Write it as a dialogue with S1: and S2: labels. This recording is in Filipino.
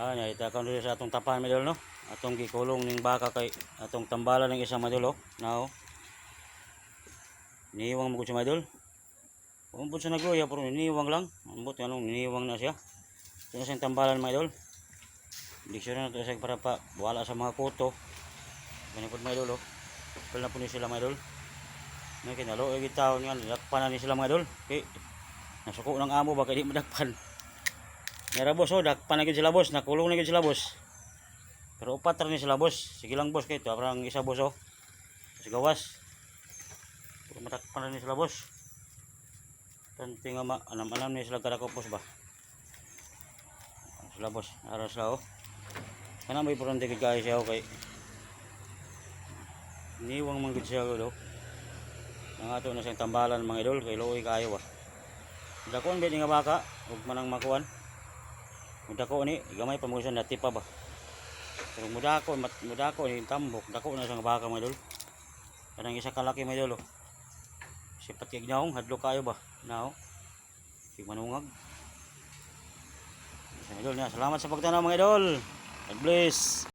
S1: Ah, nakita ko dito sa atong tapahan mga idol no. Atong gikulong ning baka kay atong tambalan ng isang mga idol oh. Now. Niiwang mo mga idol. Umbot sa nagloya pero iniiwang lang. Umbot anong iniiwang na siya. Ito siyang tambalan mga idol. Diksyon na ito siya para pa wala sa mga kuto. Ganyan po mga idol oh. Pala na po ni sila mga idol. May kinalo ay gitawon nga dakpan na ni sila mga idol. Okay. Nasuko ng amo baka di madakpan. Mera boss oh, dakpan na sila boss, nakulong na sila boss. Pero upat ra ni sila boss. Sige lang boss kay to, parang isa boss oh. Sa gawas. Pero matakpan na ni sila boss. Tanti nga ma anam-anam ni sila kada kopos ba. Sila boss, ara sila oh. Kana may purante gid kay siya oh, kay Niwang man gid siya oh. Ang ato na siyang tambalan mga idol kay luoy kayo ba. Dakon gid nga baka ug manang makuan. Mudako ni gamay pa mo siya natipa ba. Pero mudako mat mudako ni tambok dako na siyang baka mga idol. Kanang isa kalaki mga idol. oh. Sipat kay gnaong hadlo kayo ba. Now. Si manungag. Mga idol niya, salamat sa pagtanaw mga idol. God bless.